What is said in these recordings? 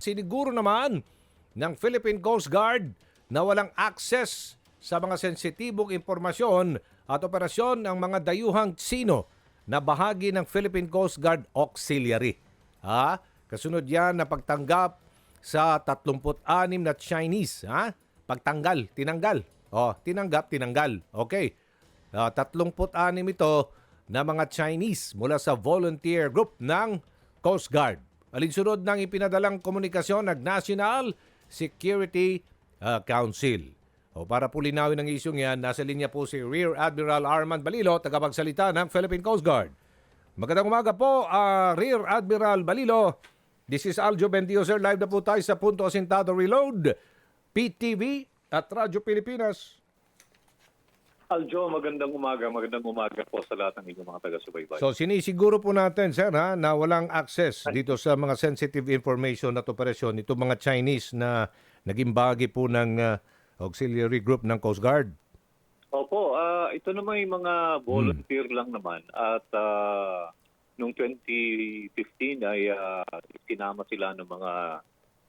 Siniguro naman ng Philippine Coast Guard na walang access sa mga sensitibong impormasyon at operasyon ng mga dayuhang Tsino na bahagi ng Philippine Coast Guard Auxiliary. Ha? Kasunod yan na pagtanggap sa 36 na Chinese. Ha? Pagtanggal, tinanggal. O, tinanggap, tinanggal. Okay. Ah, 36 ito na mga Chinese mula sa volunteer group ng Coast Guard. Alinsunod ng ipinadalang komunikasyon ng National Security ah, Council. O para po linawin ang isyong yan, nasa linya po si Rear Admiral Armand Balilo, tagapagsalita ng Philippine Coast Guard. Magandang umaga po, ah, Rear Admiral Balilo. This is Aljo Bendio, sir. Live na po tayo sa Punto Asintado Reload, PTV at Radyo Pilipinas. Aljo, magandang umaga. Magandang umaga po sa lahat ng inyong mga taga-subaybay. So sinisiguro po natin, sir, ha, na walang access dito sa mga sensitive information at operasyon itong mga Chinese na naging bahagi po ng ah, auxiliary group ng Coast Guard. Opo, ah, ito naman yung mga volunteer lang naman. At ah, noong 2015 ay uh, sinama sila ng mga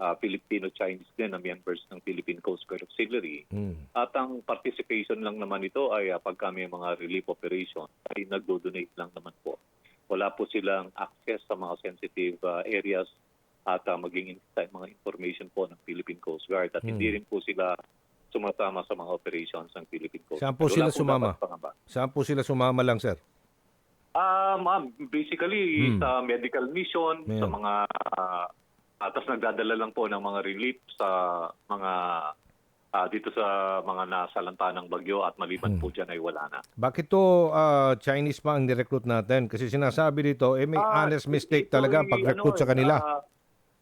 ah, Filipino-Chinese din na members ng Philippine Coast Guard Auxiliary. Hmm. At ang participation lang naman ito ay uh, pagka may mga relief operation ay nagdo-donate lang naman po. Wala po silang access sa mga sensitive ah, areas at ah, maging mga information po ng Philippine Coast Guard at hindi rin po sila sumasama sa mga operations ng Philippine Coast Saan po Guard. sila Wala po sumama? Saan po sila sumama lang, sir? Ah, ma'am, basically Hmm. sa medical mission, Ayan. sa mga uh, atas nagdadala lang po ng mga relief sa mga ah, dito sa mga nasalanta ng bagyo at maliban Hmm. po dyan ay wala na. Bakit to ah, Chinese pa ang nirecruit natin? Kasi sinasabi dito, eh may Ah, honest mistake ito talaga ang pag-recruit ano, sa kanila. ah,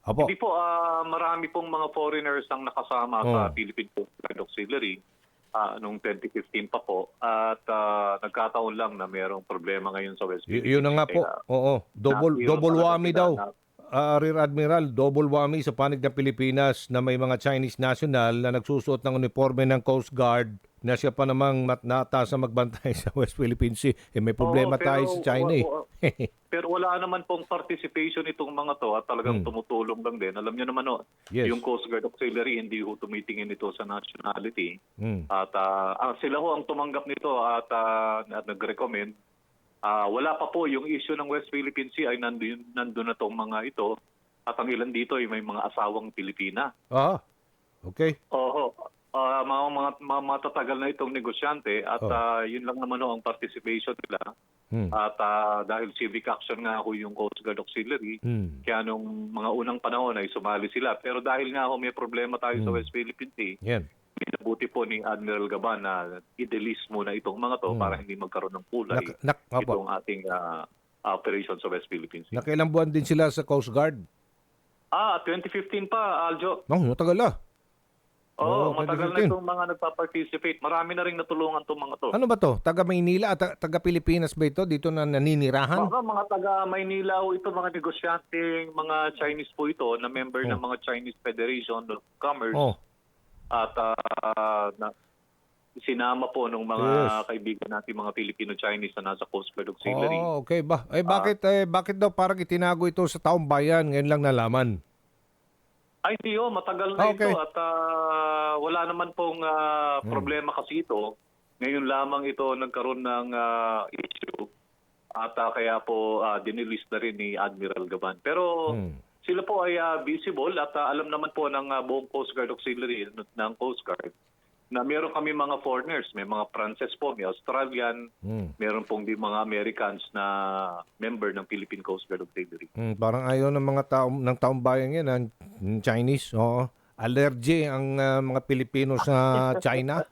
Opo. Hindi po, ah, marami pong mga foreigners ang nakasama sa Oh. Philippine Coast Guard Auxiliary ah, noong 2015 pa po. At ah, nagkataon lang na mayroong problema ngayon sa West Y- Philippines. yun na nga po. Oo. Double, double whammy daw. na- Ah, Rear Admiral, double whammy sa panig ng Pilipinas na may mga Chinese national na nagsusuot ng uniforme ng Coast Guard na siya pa namang mat- nataas na magbantay sa West Philippine Sea. Eh, may problema Oo, tayo pero- sa China eh. Pero wala naman pong participation itong mga to at talagang Hmm. tumutulong lang din. Alam niyo naman no, Yes. yung Coast Guard Auxiliary hindi ho tumitingin ito sa nationality. Hmm. At ah, ah, sila ho ang tumanggap nito at, ah, at nag-recommend. Ah, wala pa po yung issue ng West Philippine Sea ay nandun, nandun na tong mga ito. At ang ilan dito ay may mga asawang Pilipina. Ah, okay. Oo. Ah, mga, mga, mga matatagal na itong negosyante at Oh. ah, yun lang naman ho ang participation nila. Hmm. At ah, dahil civic action nga ho yung Coast Guard Auxiliary, Hmm. kaya nung mga unang panahon ay sumali sila. Pero dahil nga ho may problema tayo sa Hmm. West Philippine Sea, Yan. Minabuti po ni Admiral Gaban na i-delist muna itong mga to Hmm. para hindi magkaroon ng kulay Nak, nak, opo. itong ating ah, operation sa West Philippine Sea. Nakailang buwan din sila sa Coast Guard. Ah, 2015 pa, Aljo. No, matagal ah. Oo, Oo, matagal na 2015. itong mga nagpa-participate. Marami na rin natulungan itong mga to. Ano ba to? Taga Maynila at taga Pilipinas ba ito? Dito na naninirahan? Mga, mga taga Maynila ho ito, mga negosyanteng, mga Chinese po ito, na member Oh. ng mga Chinese Federation of Commerce. Oh. At ah, na, sinama po ng mga Yes. kaibigan natin, mga Filipino-Chinese na nasa Coast Guard Auxiliary. Oh, okay ba? Eh Ah. bakit eh bakit daw parang itinago ito sa taong bayan ngayon lang nalaman? Ay, hindi oh, matagal na Okay. ito at ah, wala naman pong Hmm. problema kasi ito. Ngayon lamang ito nagkaroon ng ah, issue at ah, kaya po uh, dinilis na rin ni Admiral Gaban. Pero Hmm. Sila po ay ah, visible at ah, alam naman po ng ah, buong Coast Guard Auxiliary ng Coast Guard na meron kami mga foreigners, may mga Frances po, may Australian, Hmm. meron pong di mga Americans na member ng Philippine Coast Guard Auxiliary. Hmm, parang ayaw ng mga tao ng taong bayan yan, ang ng Chinese. Oo. Allergy ang ah, mga Pilipino sa China.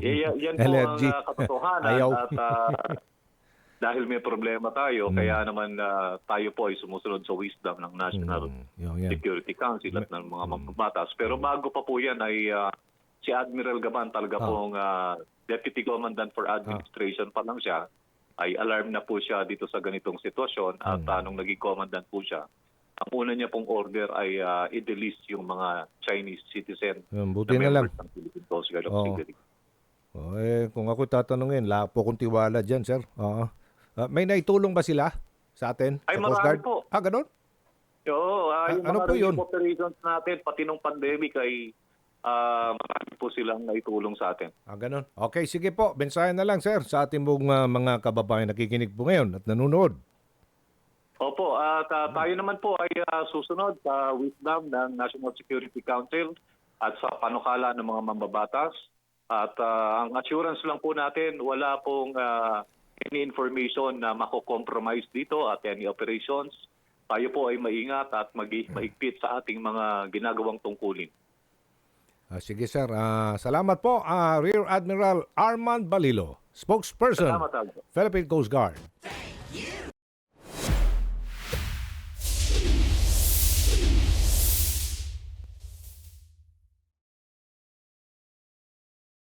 Eh, yan, po Allergy. ang uh, katotohanan Ayaw. at ah, dahil may problema tayo, Hmm. kaya naman ah, tayo po ay sumusunod sa wisdom ng National Hmm, yun, yan. Security Council at ng mga mambabatas. Pero bago pa po yan ay ah, si Admiral Gaban talaga Ah. pong ah, Deputy Commandant for Administration pa lang siya ay alarm na po siya dito sa ganitong sitwasyon at Hmm. ah, nung naging commandant po siya, ang una niya pong order ay ah, i-delist yung mga Chinese citizen Yun, buti na lang. members ng Philippine Coast Guard. Auxiliary. Oh, eh, kung ako tatanungin, wala po kong tiwala dyan, sir. Oo. Ah, may naitulong ba sila sa atin? Ay, sa Coast Guard? po. Ah, ganun? Oo, ah, yung ano mga po yun? operations natin, pati nung pandemic ay ah, marami po silang naitulong sa atin. Ah, ganun. Okay, sige po. Bensayan na lang, sir, sa ating mong, ah, mga kababayan nakikinig po ngayon at nanonood. Opo, at ah, tayo naman po ay ah, susunod sa wisdom ng National Security Council at sa panukala ng mga mambabatas. At ah, ang assurance lang po natin, wala pong ah, any information na mako-compromise dito at any operations. Tayo po ay maingat at mag mahigpit sa ating mga ginagawang tungkulin. Ah, sige, sir. Ah, salamat po, ah, Rear Admiral Armand Balilo, spokesperson, Salamat, Aldo. Philippine Coast Guard.